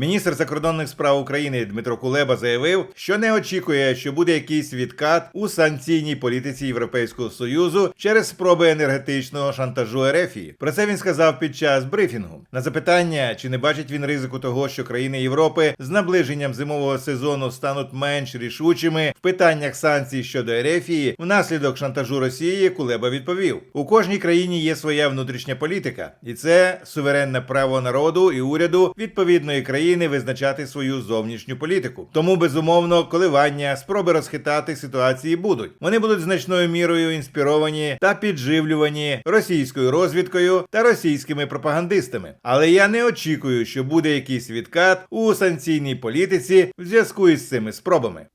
Міністр закордонних справ України Дмитро Кулеба заявив, що не очікує, що буде якийсь відкат у санкційній політиці Європейського союзу через спроби енергетичного шантажу Ерефії. Про це він сказав під час брифінгу. На запитання, чи не бачить він ризику того, що країни Європи з наближенням зимового сезону стануть менш рішучими в питаннях санкцій щодо Ерефії, внаслідок шантажу Росії Кулеба відповів: у кожній країні є своя внутрішня політика, і це суверенне право народу і уряду відповідної країни визначати свою зовнішню політику. Тому безумовно коливання, спроби розхитати ситуації будуть. Вони будуть значною мірою інспіровані та підживлювані російською розвідкою та російськими пропагандистами. Але я не очікую, що буде якийсь відкат у санкційній політиці в зв'язку із цими спробами.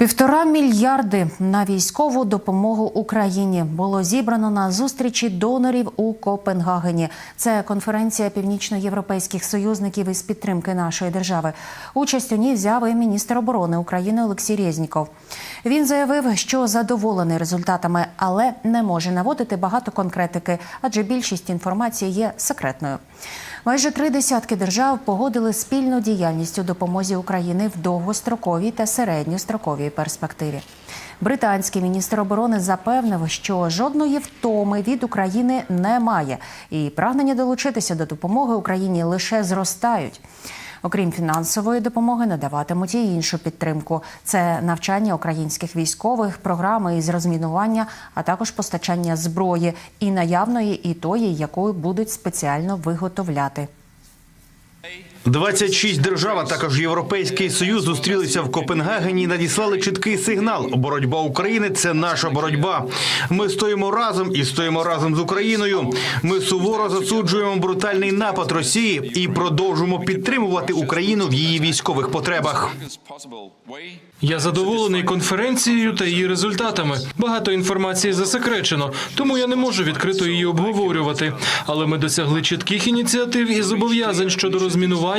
Півтора мільярди на військову допомогу Україні було зібрано на зустрічі донорів у Копенгагені. Це конференція північноєвропейських союзників із підтримки нашої держави. Участь у ній взяв і міністр оборони України Олексій Резніков. Він заявив, що задоволений результатами, але не може наводити багато конкретики, адже більшість інформації є секретною. Майже три десятки держав погодили спільну діяльність у допомозі України в довгостроковій та середньостроковій перспективі. Британський міністр оборони запевнив, що жодної втоми від України немає, і прагнення долучитися до допомоги Україні лише зростають. Окрім фінансової допомоги, надаватимуть і іншу підтримку: це навчання українських військових, програми із розмінування, а також постачання зброї і наявної, і тої, яку будуть спеціально виготовляти. 26 держав, а також Європейський Союз зустрілися в Копенгагені і надіслали чіткий сигнал. Боротьба України це наша боротьба. Ми стоїмо разом і стоїмо разом з Україною. Ми суворо засуджуємо брутальний напад Росії і продовжуємо підтримувати Україну в її військових потребах. Я задоволений конференцією та її результатами. Багато інформації засекречено, тому я не можу відкрито її обговорювати. Але ми досягли чітких ініціатив і зобов'язань щодо розмінування,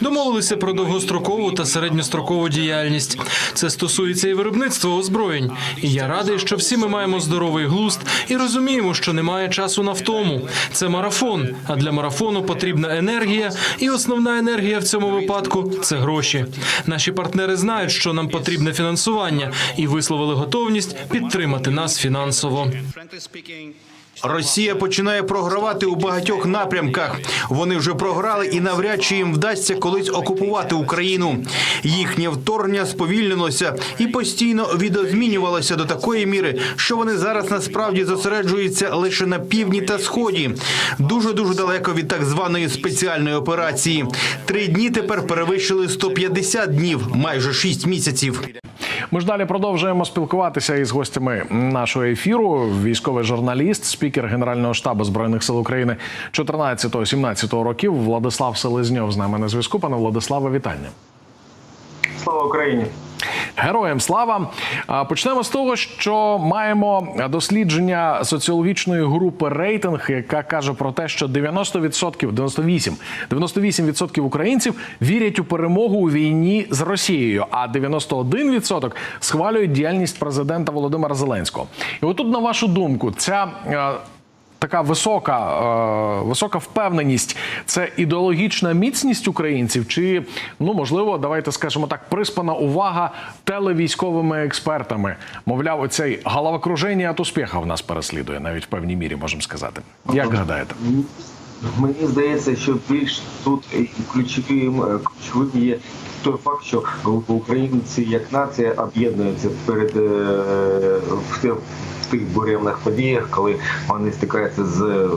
домовилися про довгострокову та середньострокову діяльність. Це стосується і виробництва озброєнь. І я радий, що всі ми маємо здоровий глузд і розуміємо, що немає часу на втому. Це марафон. А для марафону потрібна енергія, і основна енергія в цьому випадку це гроші. Наші партнери знають, що нам потрібне фінансування, і висловили готовність підтримати нас фінансово. Росія починає програвати у багатьох напрямках. Вони вже програли, і навряд чи їм вдасться колись окупувати Україну. Їхнє вторгнення сповільнилося і постійно відозмінювалося до такої міри, що вони зараз насправді зосереджуються лише на півдні та сході, дуже дуже далеко від так званої спеціальної операції. Три дні тепер перевищили 150 днів, майже шість місяців. Ми ж далі продовжуємо спілкуватися із гостями нашого ефіру. Військовий журналіст, спікер Генерального штабу збройних сил України 14-17 років Владислав Селезньов з нами на зв'язку. Пане Владиславе, вітання. Слава Україні! Героям слава! Почнемо з того, що маємо дослідження соціологічної групи рейтинг, яка каже про те, що 90%, 98, 98% українців вірять у перемогу у війні з Росією, а 91% схвалюють діяльність президента Володимира Зеленського. І отут, на вашу думку, ця така висока, е, висока впевненість це ідеологічна міцність українців, чи ну можливо, давайте скажемо так, приспана увага телевійськовими експертами. Мовляв, оцей головокруження від успіха в нас переслідує, навіть в певній мірі можемо сказати. Як гадаєте? Мені здається, що більш тут ключовим е, ключовим є той факт, що українці як нація об'єднуються перед е, в тих буремних подіях, коли вони стикаються з е,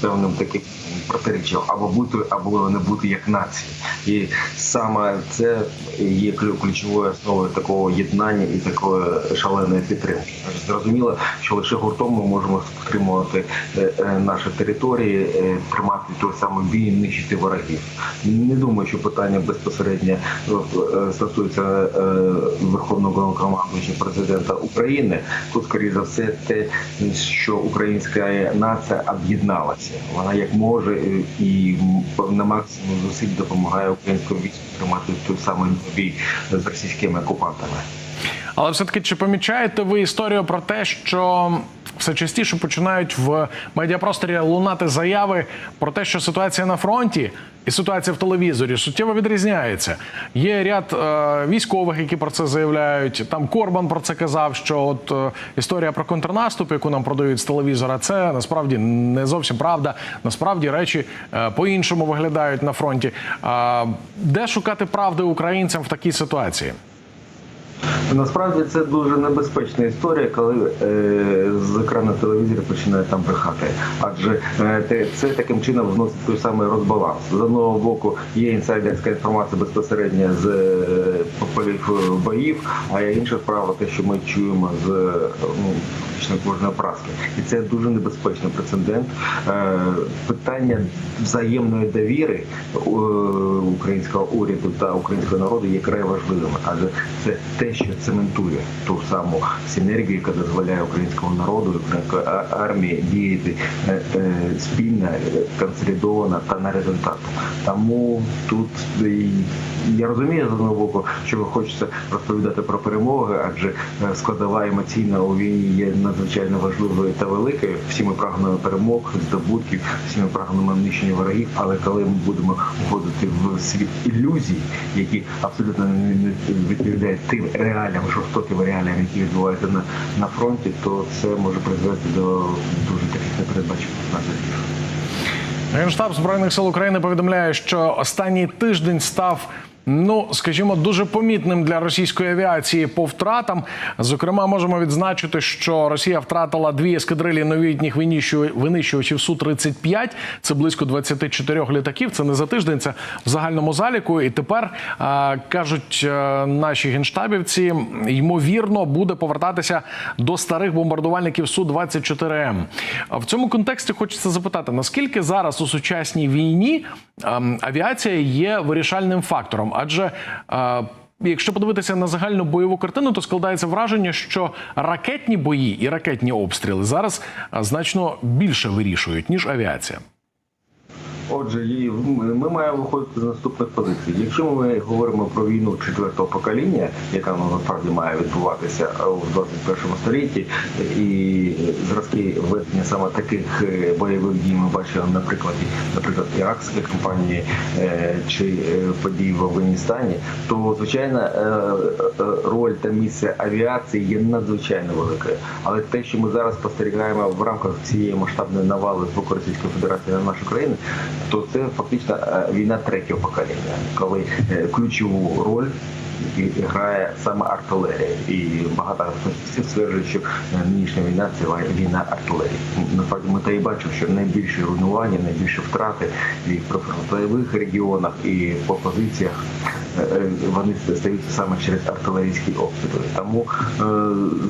певним таким протиріччям або бути, або не бути як нація. І саме це є ключовою основою такого єднання і такої шаленої підтримки. Зрозуміло, що лише гуртом ми можемо підтримувати е, е, наші території, тримати той самий бій, нищити ворогів. Не думаю, що питання безпосередньо стосується верховного головнокомандуюча президента України. Тут, скоріше за все, те, що українська нація об'єдналася. Вона як може е, і на максимум зусиль допомагає українському війську тримати той самий бій з російськими окупантами. Але все таки, чи помічаєте ви історію про те, що все частіше починають в медіапросторі лунати заяви про те, що ситуація на фронті і ситуація в телевізорі суттєво відрізняється. Є ряд е, військових, які про це заявляють. Там Корбан про це казав, що от е, історія про контрнаступ, яку нам продають з телевізора, це насправді не зовсім правда. Насправді речі е, по-іншому виглядають на фронті. А де шукати правди українцям в такій ситуації? Насправді це дуже небезпечна історія, коли е, з екрану телевізора починають там брехати. Адже е, це таким чином вносить той самий розбаланс. З одного боку є інсайдерська інформація безпосередньо з е, полів е, боїв, а інша справа те, що ми чуємо з е, ну, фактично кожної праски. І це дуже небезпечний прецедент. Е, питання взаємної довіри е, українського уряду та українського народу є край важливим, адже це те, що цементує ту саму синергію, яка дозволяє українському народу, армії діяти е, е, спільно, е, консолідовано та на результат. Тому тут я розумію з одного боку, що хочеться розповідати про перемоги, адже е, складова емоційна у війні є надзвичайно важливою та великою. Всі ми прагнемо перемог, здобутків, всі ми прагнемо нищення ворогів. Але коли ми будемо входити в світ ілюзій, які абсолютно не відповідають тим реаліям, жорстоким реаліям, які відбуваються на, на фронті, то це може призвести до дуже таких непередбачених наслідків. Генштаб збройних сил України повідомляє, що останній тиждень став. Ну, скажімо, дуже помітним для російської авіації по втратам. Зокрема, можемо відзначити, що Росія втратила дві ескадрилі новітніх винищу- винищувачів су 35 Це близько 24 літаків. Це не за тиждень, це в загальному заліку. І тепер кажуть е, наші генштабівці, ймовірно, буде повертатися до старих бомбардувальників су 24 м В цьому контексті хочеться запитати: наскільки зараз у сучасній війні ем, авіація є вирішальним фактором? Адже е, Якщо подивитися на загальну бойову картину, то складається враження, що ракетні бої і ракетні обстріли зараз е, значно більше вирішують ніж авіація. Отже, ми маємо виходити з наступних позицій. Якщо ми говоримо про війну четвертого покоління, яка насправді має відбуватися у 21 столітті, і зразки ведення саме таких е, бойових дій ми бачили на прикладі, наприклад, іракської кампанії е, чи е, подій в Афганістані, то звичайно е, е, роль та місце авіації є надзвичайно великою. Але те, що ми зараз спостерігаємо в рамках цієї масштабної навали з боку Російської Федерації на нашу країну, то це фактично е, війна третього покоління, коли е, ключову роль і- грає саме артилерія. І багато спеціалістів стверджують, що нинішня війна це війна артилерії. Насправді ми та і бачимо, що найбільші руйнування, найбільші втрати і в прифронтових регіонах, і по позиціях е, е, вони стаються саме через артилерійські обстріли. Тому е,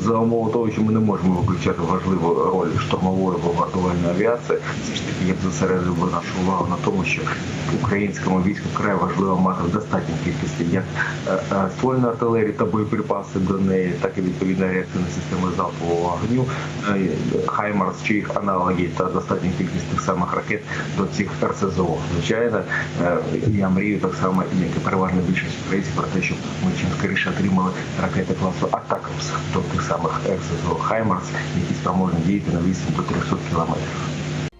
за умови того, що ми не можемо виключати важливу роль штурмової бомбардувальної авіації, все ж таки я б зосередив нашу увагу на тому, що українському війську край важливо мати в достатній кількості як ствольної артилерії та боєприпаси до неї, так і відповідна реактивна система залпового вогню, е, Хаймарс чи їх аналоги та достатня кількість тих самих ракет до цих РСЗО. Звичайно, е, я мрію так само, як і переважна більшість українців про те, щоб ми чим скоріше отримали ракети класу Атакамс до тих самих РСЗО Хаймарс, які спроможні діяти на відстань до 300 кілометрів.